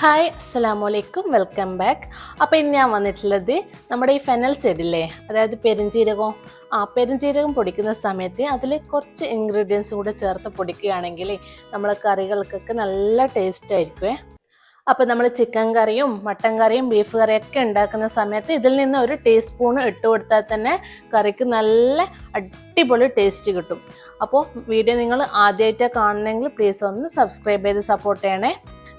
Hi അസ്സാം വലൈക്കും welcome back അപ്പോൾ ഇന്ന് ഞാൻ വന്നിട്ടുള്ളത് നമ്മുടെ ഈ ഫെനൽ ചെടില്ലേ അതായത് പെരുംജീരകം. ആ പെരുംജീരകം പൊടിക്കുന്ന സമയത്ത് അതിൽ കുറച്ച് ഇൻഗ്രീഡിയൻസ് കൂടെ ചേർത്ത് പൊടിക്കുകയാണെങ്കിൽ നമ്മളെ കറികൾക്കൊക്കെ നല്ല ടേസ്റ്റ് ആയിരിക്കുമേ അപ്പോൾ നമ്മൾ ചിക്കൻ കറിയും മട്ടൻ കറിയും ബീഫ് കറിയൊക്കെ ഉണ്ടാക്കുന്ന സമയത്ത് ഇതിൽ നിന്ന് ഒരു ടീസ്പൂൺ ഇട്ട് കൊടുത്താൽ തന്നെ കറിക്ക് നല്ല അടിപൊളി ടേസ്റ്റ് കിട്ടും. അപ്പോൾ വീഡിയോ നിങ്ങൾ ആദ്യമായിട്ടാണ് കാണണമെങ്കിൽ പ്ലീസ് ഒന്ന് സബ്സ്ക്രൈബ് ചെയ്ത് സപ്പോർട്ട് ചെയ്യണേ.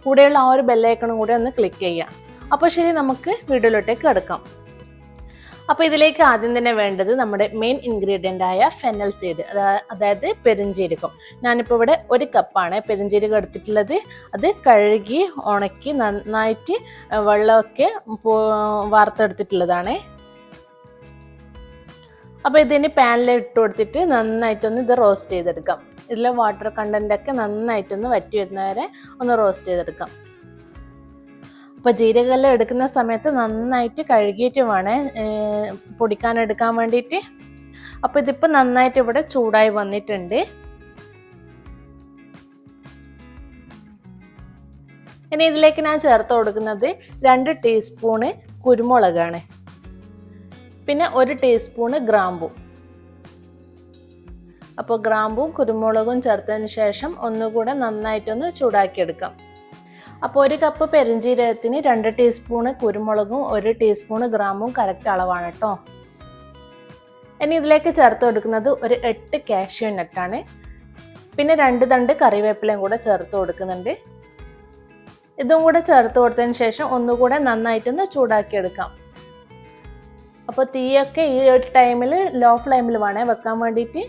കൂടെയുള്ള ആ ഒരു ബെല്ലൈക്കണും കൂടെ ഒന്ന് ക്ലിക്ക് ചെയ്യാം അപ്പോൾ ശരി നമുക്ക് വീഡിയോയിലോട്ടേക്ക് എടുക്കാം അപ്പോൾ ഇതിലേക്ക് ആദ്യം തന്നെ വേണ്ടത് നമ്മുടെ മെയിൻ ഇൻഗ്രീഡിയന്റ് ആയ ഫെനൽ സീഡ് അതായത് പെരുംജീരകം ഞാനിപ്പോൾ ഇവിടെ ഒരു കപ്പാണ് പെരുംജീരകം എടുത്തിട്ടുള്ളത്. അത് കഴുകി ഉണക്കി നന്നായിട്ട് വെള്ളമൊക്കെ വാർത്തെടുത്തിട്ടുള്ളതാണ്. അപ്പോൾ ഇതിന് പാനിൽ ഇട്ട് കൊടുത്തിട്ട് നന്നായിട്ടൊന്ന് ഇത് റോസ്റ്റ് ചെയ്തെടുക്കാം. ഇതിലെ വാട്ടർ കണ്ടന്റൊക്കെ നന്നായിട്ടൊന്ന് വറ്റി വരുന്നവരെ ഒന്ന് റോസ്റ്റ് ചെയ്തെടുക്കാം. അപ്പോൾ ജീരകമെല്ലാം എടുക്കുന്ന സമയത്ത് നന്നായിട്ട് കഴുകിയിട്ട് വേണേ പൊടിക്കാൻ എടുക്കാൻ വേണ്ടിയിട്ട്. അപ്പോൾ ഇതിപ്പോൾ നന്നായിട്ട് ഇവിടെ ചൂടായി വന്നിട്ടുണ്ട്. ഇനി ഇതിലേക്ക് ഞാൻ ചേർത്ത് കൊടുക്കുന്നത് രണ്ട് ടീസ്പൂണ് കുരുമുളകാണ്. പിന്നെ ഒരു ടീസ്പൂണ് ഗ്രാമ്പു. അപ്പോൾ ഗ്രാമ്പും കുരുമുളകും ചേർത്തതിന് ശേഷം ഒന്നുകൂടെ നന്നായിട്ടൊന്ന് ചൂടാക്കിയെടുക്കാം. അപ്പോൾ ഒരു കപ്പ് പെരിഞ്ചീരകത്തിന് രണ്ട് ടീസ്പൂണ് കുരുമുളകും ഒരു ടീസ്പൂണ് ഗ്രാമ്പും കറക്റ്റ് അളവാണ് കേട്ടോ ഇനി ഇതിലേക്ക് ചേർത്ത് കൊടുക്കുന്നത് ഒരു എട്ട് കാഷ്യൂ നട്ടാണ് പിന്നെ രണ്ട് തണ്ട് കറിവേപ്പിലയും കൂടെ ചേർത്ത് കൊടുക്കുന്നുണ്ട്. ഇതും കൂടെ ചേർത്ത് കൊടുത്തതിന് ശേഷം ഒന്നുകൂടെ നന്നായിട്ടൊന്ന് ചൂടാക്കിയെടുക്കാം. അപ്പോൾ തീയൊക്കെ ഈ ഒരു ടൈമിൽ ലോ ഫ്ലെയിമിൽ വേണേ വെക്കാൻ വേണ്ടിയിട്ട്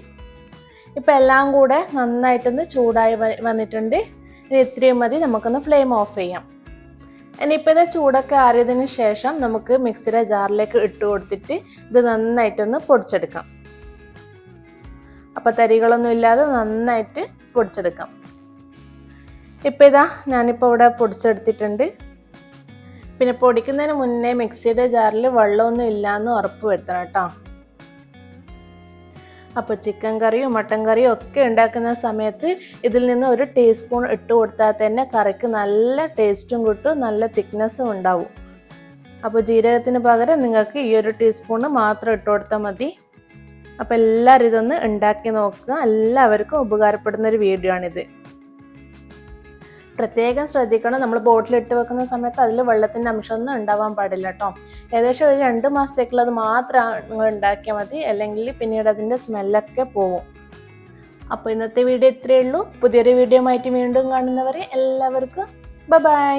ഇപ്പം എല്ലാം കൂടെ നന്നായിട്ടൊന്ന് ചൂടായി വന്നിട്ടുണ്ട്. ഇനി ഇത്രയും മതി നമുക്കൊന്ന് ഫ്ലെയിം ഓഫ് ചെയ്യാം. ഇനിയിപ്പോൾ ഇത് ചൂടൊക്കെ ആറിയതിന് ശേഷം നമുക്ക് മിക്സിയുടെ ജാറിലേക്ക് ഇട്ട് കൊടുത്തിട്ട് ഇത് നന്നായിട്ടൊന്ന് പൊടിച്ചെടുക്കാം. അപ്പോൾ തരികളൊന്നും ഇല്ലാതെ നന്നായിട്ട് പൊടിച്ചെടുക്കാം. ഇപ്പം ഇതാ ഞാനിപ്പോൾ ഇവിടെ പൊടിച്ചെടുത്തിട്ടുണ്ട്. പിന്നെ പൊടിക്കുന്നതിന് മുന്നേ മിക്സിയുടെ ജാറിൽ വെള്ളമൊന്നും ഇല്ലയെന്ന് ഉറപ്പ് വരുത്തണം കേട്ടോ. അപ്പോൾ ചിക്കൻ കറിയും മട്ടൻ കറിയും ഒക്കെ ഉണ്ടാക്കുന്ന സമയത്ത് ഇതിൽ നിന്ന് ഒരു ടീസ്പൂൺ ഇട്ട് കൊടുത്താൽ തന്നെ കറിക്ക് നല്ല ടേസ്റ്റും കിട്ടും നല്ല തിക്നെസ്സും ഉണ്ടാവും. അപ്പോൾ ജീരകത്തിന് പകരം നിങ്ങൾക്ക് ഈ ഒരു ടീസ്പൂണ് മാത്രം ഇട്ട് കൊടുത്താൽ മതി. അപ്പോൾ എല്ലാവരും ഇതൊന്ന് ഉണ്ടാക്കി നോക്കുക. എല്ലാവർക്കും ഉപകാരപ്പെടുന്ന ഒരു വീഡിയോ ആണിത്. പ്രത്യേകം ശ്രദ്ധിക്കണം. നമ്മൾ ബോട്ടിലിട്ട് വെക്കുന്ന സമയത്ത് അതിൽ വെള്ളത്തിന്റെ അംശമൊന്നും ഉണ്ടാവാൻ പാടില്ല കേട്ടോ ഏകദേശം ഒരു രണ്ട് മാസത്തേക്കുള്ളത് മാത്രം നിങ്ങൾ ഉണ്ടാക്കിയാൽ മതി. അല്ലെങ്കിൽ പിന്നീട് അതിന്റെ സ്മെല്ലൊക്കെ പോവും. അപ്പോൾ ഇന്നത്തെ വീഡിയോ ഇത്രയേ ഉള്ളൂ. പുതിയൊരു വീഡിയോ ആയിട്ട് വീണ്ടും കാണുന്നവരെ എല്ലാവർക്കും ബൈ